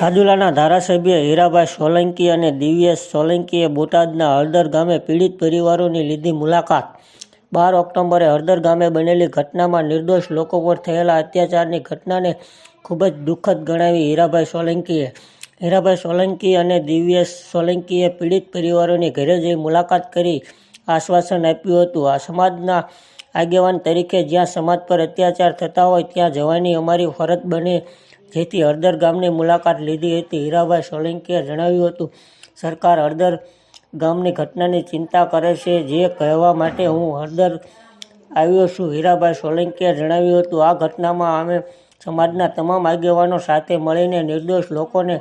રાજુલાના ધારાસભ્ય હીરાભાઈ સોલંકી અને દિવ્યેશ સોલંકીએ બોટાદના હળદર ગામે પીડિત પરિવારોની લીધી મુલાકાત. બાર ઓક્ટોબરે હળદર ગામે બનેલી ઘટનામાં નિર્દોષ લોકો પર થયેલા અત્યાચારની ઘટનાને ખૂબ જ દુઃખદ ગણાવી હીરાભાઈ સોલંકીએ. હીરાભાઈ સોલંકી અને દિવ્યેશ સોલંકીએ પીડિત પરિવારોની ઘરે જઈ મુલાકાત કરી આશ્વાસન આપ્યું હતું. આ સમાજના આગેવાન તરીકે જ્યાં સમાજ પર અત્યાચાર થતા હોય, ત્યાં જવાની અમારી ફરજ બને જેથી હળદર ગામની મુલાકાત લીધી હતી. હીરાભાઈ સોલંકીએ જણાવ્યું હતું, સરકાર હળદર ગામની ઘટનાની ચિંતા કરે છે. જે કહેવા માટે હું હળદર આવ્યો છું, હીરાભાઈ સોલંકીએ જણાવ્યું હતું. આ ઘટનામાં અમે સમાજના તમામ આગેવાનો સાથે મળીને નિર્દોષ લોકોને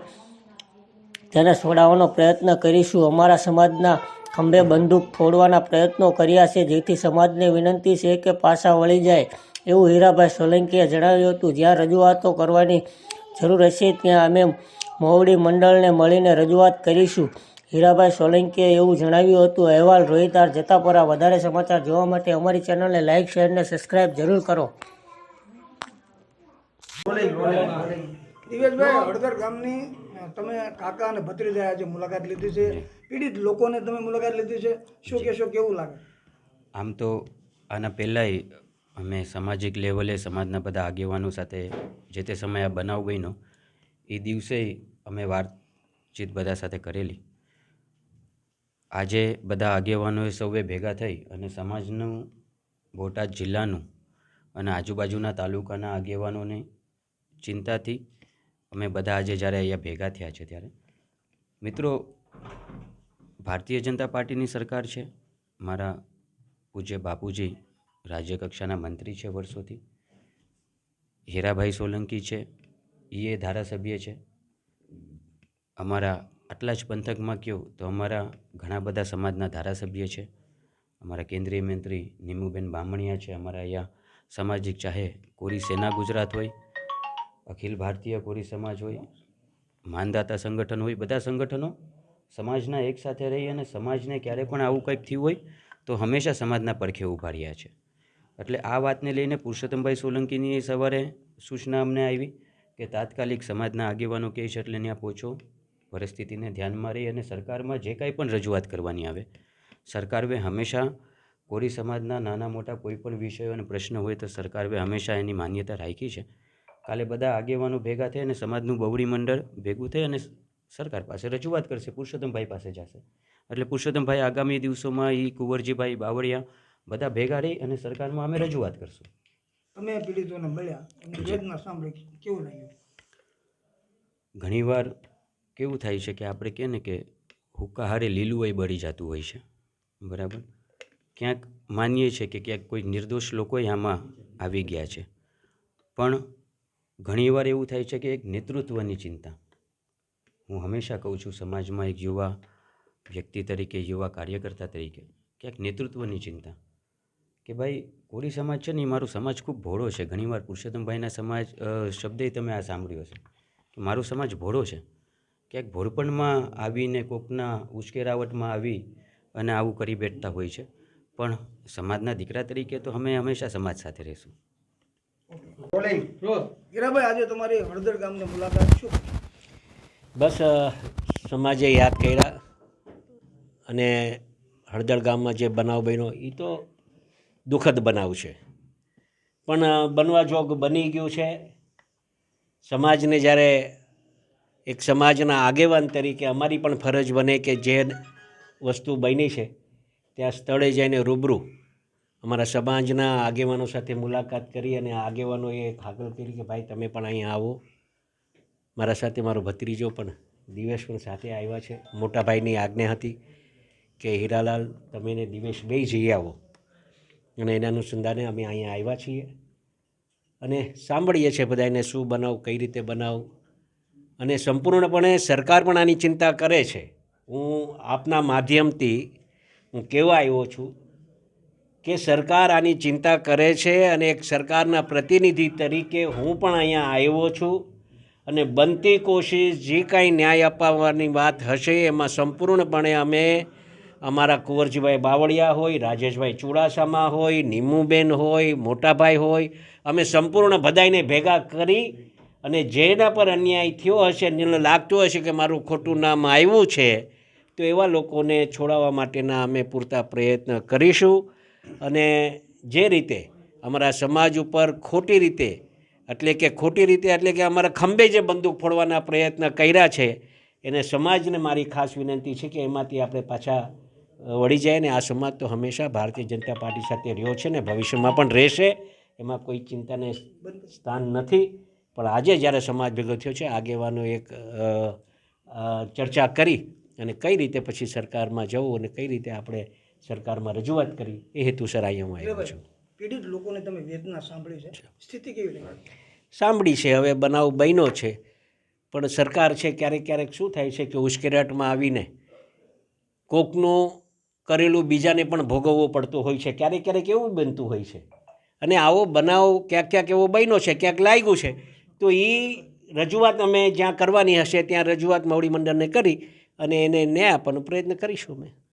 તેને છોડાવવાનો પ્રયત્ન કરીશું. અમારા સમાજના ખંભે બંદૂક ફોડવાના પ્રયત્નો કર્યા છે. જેથી સમાજને વિનંતી છે કે પાછા વળી જાય. એવું હીરાભાઈ સોલંકીએ જણાવ્યું હતું જ્યાં રજૂઆતો કરવાની જરૂર હશે ત્યાં અમે મોવડી મંડળને મળીને રજૂઆત કરીશું. હીરાભાઈ સોલંકીએ એવું જણાવ્યું હતું અહેવાલ રોહિતાર જતાપરા વધારે સમાચાર જોવા માટે અમારી ચેનલને લાઇક શેર અને સબસ્ક્રાઈબ જરૂર કરો. દિવેશભાઈ હળદર ગામની તમે કાકા અને ભત્રીજાએ આજે મુલાકાત લીધી છે. પીડિત લોકોને તમે મુલાકાત લીધી છે. શું કહેશો કેવું લાગે? આમ તો આના પહેલાંય અમે સામાજિક લેવલે સમાજના બધા આગેવાનો સાથે જે તે સમયે આ બનાવ બન્યો, એ દિવસે અમે વાતચીત બધા સાથે કરેલી. આજે બધા આગેવાનોએ સૌએ ભેગા થઈ અને સમાજનું બોટાદ જિલ્લાનું અને આજુબાજુના તાલુકાના આગેવાનોની ચિંતાથી અમે બધા આજે જ્યારે અહીંયા ભેગા થયા છે ત્યારે. મિત્રો, ભારતીય જનતા પાર્ટીની સરકાર છે. મારા પૂજ્ય બાપુજી રાજ્ય કક્ષાના મંત્રી છે વર્ષોથી. હીરાભાઈ સોલંકી છે એ ધારાસભ્ય છે. અમારા આટલા જ પંથકમાં કહ્યું તો અમારા ઘણા બધા સમાજના ધારાસભ્ય છે. અમારા કેન્દ્રીય મંત્રી નીમુબેન બામણિયા છે, અમારા અહીંયા સામાજિક ચાહે કોરી સેના ગુજરાત હોય, અખિલ ભારતીય કોરી સમાજ હોય, માનદાતા સંગઠન હોય, બધા સંગઠનો સમાજના એક સાથે રહી અને સમાજને ક્યારે પણ આવું કંઈક થયું હોય તો હંમેશા સમાજના પડખે ઊભા રહ્યા છે. એટલે આ વાતને લઈને પુરુષોત્તમભાઈ સોલંકીની સવારે સૂચના અમને આવી કે તાત્કાલિક સમાજના આગેવાનો કહે છે એટલે ત્યાં પહોંચો. પરિસ્થિતિને ધ્યાનમાં રહી અને સરકારમાં જે કાંઈ પણ રજૂઆત કરવાની આવે સરકારે હંમેશા કોરી સમાજના નાના મોટા કોઈ પણ વિષયો અને પ્રશ્ન હોય તો સરકારે હંમેશા એની માન્યતા રાખી છે. કાલે બધા આગેવાનો ભેગા થઈ અને સમાજનું બવડી મંડળ ભેગું થઈ અને સરકાર પાસે રજૂઆત કરશે, પુરુષોત્તમભાઈ પાસે જશે. એટલે પુરુષોત્તમભાઈ આગામી દિવસોમાં એ કુંવરજીભાઈ બાવળિયા બધા ભેગા રહી અને સરકારમાં અમે રજૂઆત કરશું. તમે પીડિતોને મળ્યા વેદના સાંભળી કેવું લાગ્યું? ઘણીવાર કેવું થાય છે કે આપણે કહે ને કે હુક્કા હારે લીલું હોય બળી જતું હોય છે. બરાબર? ક્યાંક માનીએ છીએ કે ક્યાંક કોઈ નિર્દોષ લોકો આમાં આવી ગયા છે. પણ ઘણીવાર એવું થાય છે કે એક નેતૃત્વની ચિંતા. હું હંમેશા કહું છું સમાજમાં એક યુવા વ્યક્તિ તરીકે યુવા કાર્યકર્તા તરીકે ક્યાંક નેતૃત્વની ચિંતા. કે ભાઈ કોળી સમાજ છે ને એ મારો સમાજ ખૂબ ભોળો છે. ઘણીવાર પુરુષોત્તમભાઈના સમાજ શબ્દે તમે આ સાંભળ્યો હશે. કે મારો સમાજ ભોળો છે. ક્યાંક ભોળપણમાં આવીને કોકના ઉશ્કેરાવટમાં આવી અને આવું કરી બેઠતા હોય છે. પણ સમાજના દીકરા તરીકે તો અમે હંમેશા સમાજ સાથે રહીશું. હીરાભાઈ આજે તમારી હળદર ગામની મુલાકાત શું? બસ સમાજે યાદ કર્યા અને હળદર ગામમાં જે બનાવ બન્યો એ તો દુઃખદ બનાવ છે. પણ બનવા જોગ બની ગયું છે. સમાજને જ્યારે એક સમાજના આગેવાન તરીકે અમારી પણ ફરજ બને કે જે વસ્તુ બની છે, ત્યાં સ્થળે જઈને રૂબરૂ અમારા સમાજના આગેવાનો સાથે મુલાકાત કરી અને આગેવાનોએ હાકલ કરી કે, ભાઈ, તમે પણ અહીંયા આવો. મારા સાથે મારો ભત્રીજો પણ દિવેશ પણ સાથે આવ્યા છે. મોટા ભાઈની આજ્ઞા હતી કે, હીરાલાલ, તમે ને દિવેશ બે જઈ આવો. અને એના અનુસંધાને અમે અહીંયા આવ્યા છીએ. અને સાંભળીએ છીએ બધાને શું બનાવ, કઈ રીતે બનાવ. અને સંપૂર્ણપણે સરકાર પણ આની ચિંતા કરે છે. હું આપના માધ્યમથી હું કહેવા આવ્યો છું કે સરકાર આની ચિંતા કરે છે અને એક સરકારના પ્રતિનિધિ તરીકે હું પણ અહીંયા આવ્યો છું. અને બનતી કોશિશ જે કાંઈ ન્યાય અપાવવાની વાત હશે એમાં સંપૂર્ણપણે અમે અમારા કુંવરજીભાઈ બાવળિયા હોય, રાજેશભાઈ ચુડાસામા હોય, નીમુબેન હોય, મોટાભાઈ હોય, અમે સંપૂર્ણ બધાઈને ભેગા કરી અને જેના પર અન્યાય થયો હશે એને લાગતું હશે કે મારું ખોટું નામ આવ્યું છે, તો એવા લોકોને છોડાવવા માટેના અમે પૂરતા પ્રયત્ન કરીશું. અને જે રીતે અમારા સમાજ ઉપર ખોટી રીતે, એટલે કે ખોટી રીતે એટલે કે અમારા ખંભે જે બંદૂક ફોડવાના પ્રયત્ન કર્યા છે, એને સમાજને મારી ખાસ વિનંતી છે કે એમાંથી આપણે પાછા વળી જાય ને આ સમાજ તો હંમેશા ભારતીય જનતા પાર્ટી સાથે રહ્યો છે ને ભવિષ્યમાં પણ રહેશે એમાં કોઈ ચિંતાને સ્થાન નથી. પણ આજે જ્યારે સમાજ ભેગો થયો છે આગેવાનો એક ચર્ચા કરી અને કઈ રીતે પછી સરકારમાં જવું અને કઈ રીતે આપણે સરકારમાં રજૂઆત કરી એ હેતુસર અહીંયા હું આવ્યો છું. પીડિત લોકોને તમે વેદના સાંભળી છે? સ્થિતિ કેવી સાંભળી છે હવે બનાવ બન્યો છે. પણ સરકાર છે ક્યારેક ક્યારેક શું થાય છે કે ઉશ્કેરાટમાં આવીને કોકનું કરેલું બીજાને પણ ભોગવવું પડતું હોય છે. ક્યારેક ક્યારેક એવું બનતું હોય છે. અને આવો બનાવ ક્યાંક ક્યાંક એવો બન્યો છે, ક્યાંક લાગ્યું છે. તો એ રજૂઆત અમે જ્યાં કરવાની હશે, ત્યાં રજૂઆત મવડી મંડળને કરી અને એને ન્યાય આપવાનો પ્રયત્ન કરીશું અમે.